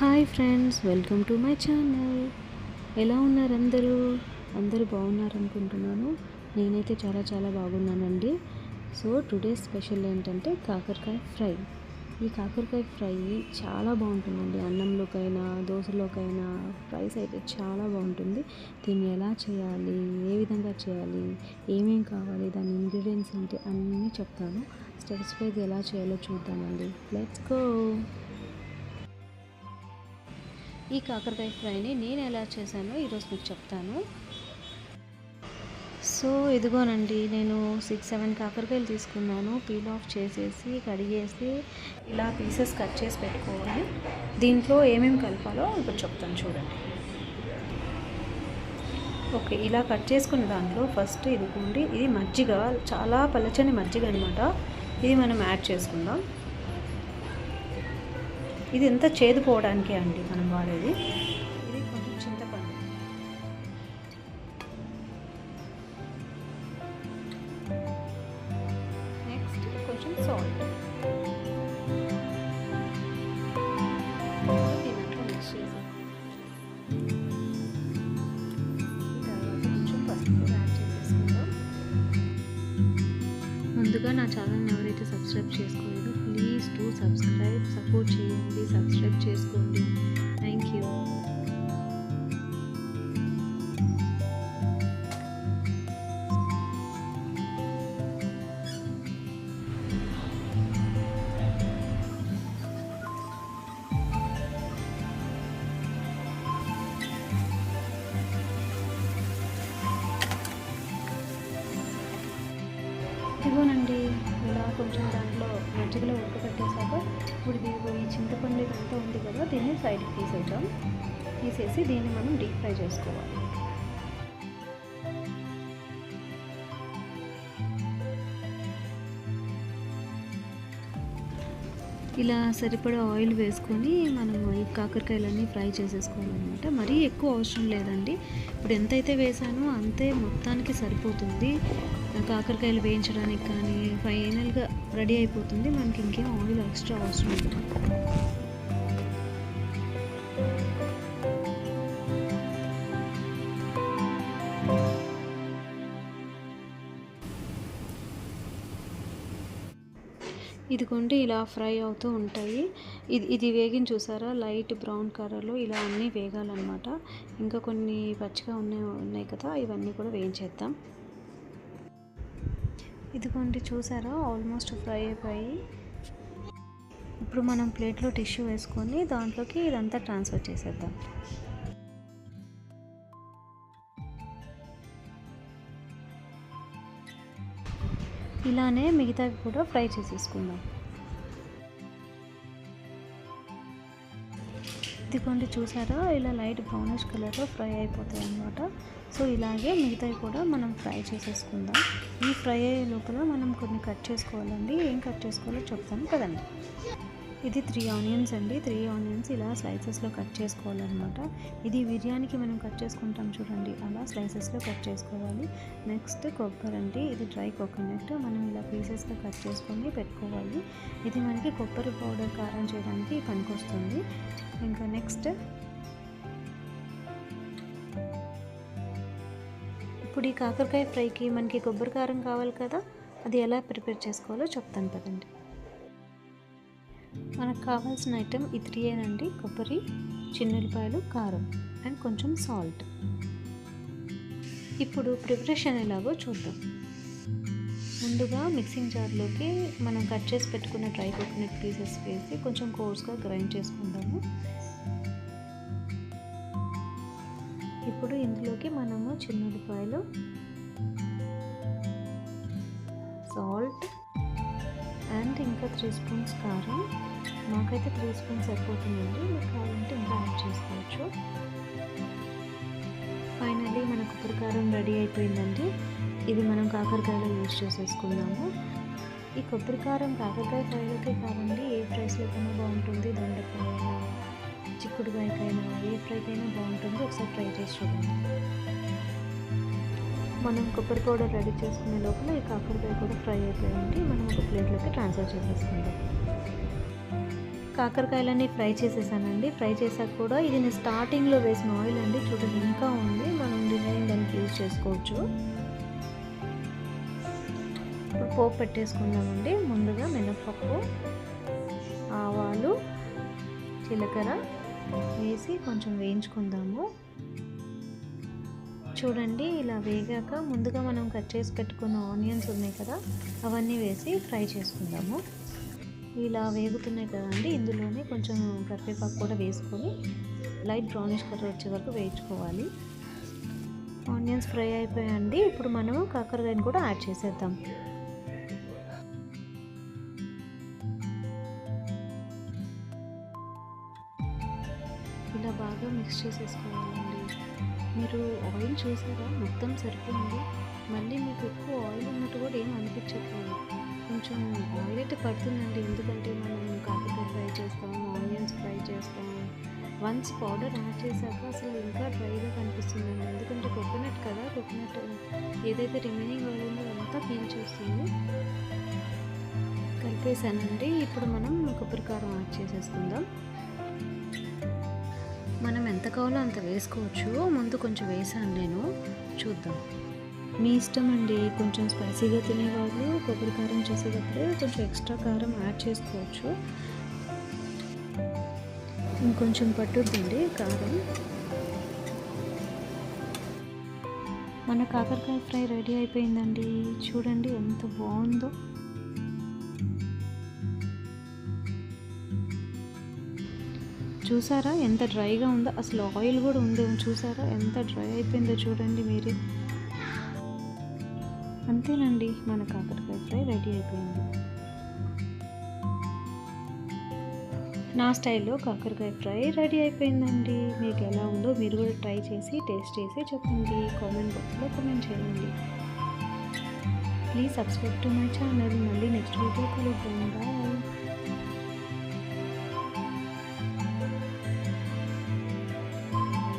Hi friends welcome to my channel. ఎలా ఉన్నారు అందరూ? అందరూ బాగున్నారు అనుకుంటున్నాను. నేనైతే చాలా చాలా బాగున్నానండి. సో టుడే స్పెషల్ ఏంటంటే కాకరకాయ ఫ్రై. ఈ కాకరకాయ ఫ్రై చాలా బాగుంటుందండి. అన్నంలోకైనా దోశలోకైనా ఫ్రైస్ అయితే చాలా బాగుంటుంది. దీన్ని ఎలా చేయాలి? ఏ విధంగా చేయాలి? ఏమేం కావాలి? దాని ఇంగ్రీడియంట్స్ ఏంటి? అన్నీ చెప్తాను. స్టెప్స్ వైజ్ ఎలా చేయాలో చూద్దామండి. లెట్స్ గో ఈ కాకరకాయ ఫ్రైని నేను ఎలా చేశానో ఈరోజు మీకు చెప్తాను. సో ఇదిగోనండి నేను సిక్స్ సెవెన్ కాకరకాయలు తీసుకున్నాను. పీల్ ఆఫ్ చేసేసి కడిగేసి ఇలా పీసెస్ కట్ చేసి పెట్టుకోవాలి. దీంట్లో ఏమేమి కలపాలో ఇప్పుడు చెప్తాను చూడండి. ఓకే ఇలా కట్ చేసుకున్న దాంట్లో ఫస్ట్ ఇదిగోండి ఇది మజ్జిగ చాలా పలచని మజ్జిగ అనమాట ఇది మనం యాడ్ చేసుకుందాం. ఇది ఎంత చేదు పోవడానికే అండి మనం వాడేది. ఇది కొంచెం చింతపండు. నెక్స్ట్ కొంచెం సాల్ట్ దీంట్లో మిక్స్ తర్వాత కొంచెం పసుపు యాడ్ చేసేసుకుందాం ముందుగా నా ఛానల్ని ఎవరైతే సబ్స్క్రైబ్ చేసుకోలేదో ప్లీజ్ టు సబ్స్క్రైబ్ సపోర్ట్ చేయండి సబ్స్క్రైబ్ చేసుకోండి. థ్యాంక్ యూ ఇదిగోనండి కొంచెం దాంట్లో మజ్జిగలో ఉడకబెట్టేశాక ఇప్పుడు ఇదిగో ఈ చింతపండు ఇదంతా ఉంది కదా దీన్ని సైడ్కి తీసేద్దాం. తీసేసి దీన్ని మనం డీప్ ఫ్రై చేసుకోవాలి. ఇలా సరిపడా ఆయిల్ వేసుకొని మనం ఈ కాకరకాయలన్నీ ఫ్రై చేసేసుకోవాలన్నమాట. మరీ ఎక్కువ అవసరం లేదండి. ఇప్పుడు ఎంతైతే వేసానో అంతే మొత్తానికి సరిపోతుంది. కాకరకాయలు వేయించడానికి కానీ ఫైనల్గా రెడీ అయిపోతుంది. మనకి ఇంకేం ఆయిల్ ఎక్స్ట్రా అవసరం లేదు. ఇదిగోండి ఇలా ఫ్రై అవుతూ ఉంటాయి. ఇది ఇది వేగిన చూసారా? లైట్ బ్రౌన్ కలర్లో ఇలా అన్నీ వేగాలన్నమాట. ఇంకా కొన్ని పచ్చిగా ఉన్నాయి ఉన్నాయి కదా? ఇవన్నీ కూడా వేయించేద్దాం. ఇదిగోండి చూసారా? ఆల్మోస్ట్ ఫ్రై అయిపోయి. ఇప్పుడు మనం ప్లేట్లో టిష్యూ వేసుకొని దాంట్లోకి ఇదంతా ట్రాన్స్ఫర్ చేసేద్దాం. ఇలానే మిగతావి కూడా ఫ్రై చేసేసుకుందాం. ఇదిగోండి చూసారా? ఇలా లైట్ బ్రౌనిష్ కలర్లో ఫ్రై అయిపోతాయి అన్నమాట సో ఇలాగే మిగతావి కూడా మనం ఫ్రై చేసేసుకుందాం. ఈ ఫ్రై అయ్యే లోపల మనం కొన్ని కట్ చేసుకోవాలండి. ఏం కట్ చేసుకోవాలో చెప్తాను కదండి. ఇది త్రీ ఆనియన్స్ అండి. త్రీ ఆనియన్స్ ఇలా స్లైసెస్లో కట్ చేసుకోవాలన్నమాట. ఇది బిర్యానీకి మనం కట్ చేసుకుంటాం చూడండి. అలా స్లైసెస్లో కట్ చేసుకోవాలి. నెక్స్ట్ కొబ్బరి అండి. ఇది డ్రై కోకోనట్ మనం ఇలా పీసెస్గా కట్ చేసుకొని పెట్టుకోవాలి. ఇది మనకి కొబ్బరి పౌడర్ కారం చేయడానికి పనికొస్తుంది. ఇంకా నెక్స్ట్ ఇప్పుడు ఈ కాకరకాయ ఫ్రైకి మనకి కొబ్బరి కారం కావాలి కదా? అది ఎలా ప్రిపేర్ చేసుకోవాలో చెప్తాను కదండి మనకు కావాల్సిన ఐటెం ఈ త్రీయేనండి కొబ్బరి చిన్నులపాయలు కారం అండ్ కొంచెం సాల్ట్ ఇప్పుడు ప్రిపరేషన్ ఎలాగో చూద్దాం. ముందుగా మిక్సింగ్ జార్లోకి మనం కట్ చేసి పెట్టుకున్న డ్రై కోకోనట్ పీసెస్ వేసి కొంచెం కోర్స్గా గ్రైండ్ చేసుకుందాము. ఇప్పుడు ఇందులోకి మనము చిన్నులపాయలు సాల్ట్ అండ్ ఇంకా త్రీ స్పూన్స్ కారం నాకైతే త్రీ స్పూన్స్ సరిపోతుందండి. మీకు కావాలంటే ఇంకా యాడ్ చేసుకోవచ్చు. ఫైనలీ మన కొబ్బరి కారం రెడీ అయిపోయిందండి. ఇది మనం కాకరకాయలో యూజ్ చేసేసుకుందాము. ఈ కొబ్బరి కారం కాకరకాయ ఫ్రైలోకే కాదండి ఏ ఫ్రైస్లోకైనా బాగుంటుంది. దొండకాయ చిక్కుడుకాయకైనా ఏ ఫ్రైకైనా బాగుంటుంది. ఒకసారి ట్రై చేసి చూడండి మనం కొబ్బరి పౌడర్ రెడీ చేసుకునే లోపల ఈ కాకరకాయ కూడా ఫ్రై అయిపోయింది. మనం ఒక ప్లేట్లోకి ట్రాన్స్ఫర్ చేసేసుకుందాం. కాకరకాయలన్నీ ఫ్రై చేసేసానండి. ఫ్రై చేసాక కూడా ఇది నేను స్టార్టింగ్లో వేసిన ఆయిల్ అండి. చూడండి ఇంకా ఉంది. మనం రిమైన్ దానికి యూజ్ చేసుకోవచ్చు. ఇప్పుడు పోపు పెట్టేసుకుందామండి. ముందుగా మినప్పప్పు ఆవాలు జీలకర్ర వేసి కొంచెం వేయించుకుందాము. చూడండి ఇలా వేగాక ముందుగా మనం కట్ చేసి పెట్టుకున్న ఆనియన్స్ ఉన్నాయి కదా అవన్నీ వేసి ఫ్రై చేసుకుందాము. ఇలా వేగుతున్నాయి కదండి ఇందులోనే కొంచెం కరివేపాకు కూడా వేసుకొని లైట్ బ్రౌనిష్ కలర్ వచ్చే వరకు వేయించుకోవాలి. ఆనియన్స్ ఫ్రై అయిపోయాయండి ఇప్పుడు మనం కాకరకాయని కూడా యాడ్ చేసేద్దాం. ఇలా బాగా మిక్స్ చేసేసుకోవాలండి. మీరు ఆయిల్ చూసారా? మొత్తం సరిపోయింది. మళ్ళీ మీకు ఎక్కువ ఆయిల్ ఉన్నట్టు కూడా ఏం అనిపించట్లేదు. కొంచెం ఆయిల్ అయితే పడుతుందండి. ఎందుకంటే మనం కాకరకాయ ఫ్రై చేస్తాం ఆనియన్స్ ఫ్రై చేస్తాం. వన్స్ పౌడర్ యాడ్ చేశాక అసలు ఇంకా డ్రైగా కనిపిస్తుందండి. ఎందుకంటే కోకోనట్ కదా కోకోనట్ ఏదైతే రిమైనింగ్ ఆయిల్ ఉందో అంతా పీల్ చేస్తుంది. కలిపేసానండి ఇప్పుడు మనం కొబ్బరికారం యాడ్ చేసేసుకుందాం. మనం ఎంత కావాలో అంత వేసుకోవచ్చు. ముందు కొంచెం వేసాను నేను. చూద్దాం. మీ ఇష్టం అండి కొంచెం స్పైసీగా తినేవాళ్ళు కొబ్బరి కారం చేసేటప్పుడు కొంచెం ఎక్స్ట్రా కారం యాడ్ చేసుకోవచ్చు. ఇంకొంచెం పట్టుద్దండి కారం. మన కాకరకాయ ఫ్రై రెడీ అయిపోయిందండి. చూడండి ఎంత బాగుందో. చూసారా ఎంత డ్రైగా ఉందో? అసలు ఆయిల్ కూడా ఉందేమో చూసారా? ఎంత డ్రై అయిపోయిందో చూడండి మీరే. అంతేనండి మన కాకరకాయ ఫ్రై రెడీ అయిపోయింది. నా స్టైల్లో కాకరకాయ ఫ్రై రెడీ అయిపోయిందండి. మీకు ఎలా ఉందో మీరు కూడా ట్రై చేసి టేస్ట్ చేసి చెప్పండి. కామెంట్ బాక్స్లో కామెంట్ చేయండి. Please subscribe to my channel. మళ్ళీ నెక్స్ట్ వీడియో కలుద్దాం. బాయ్.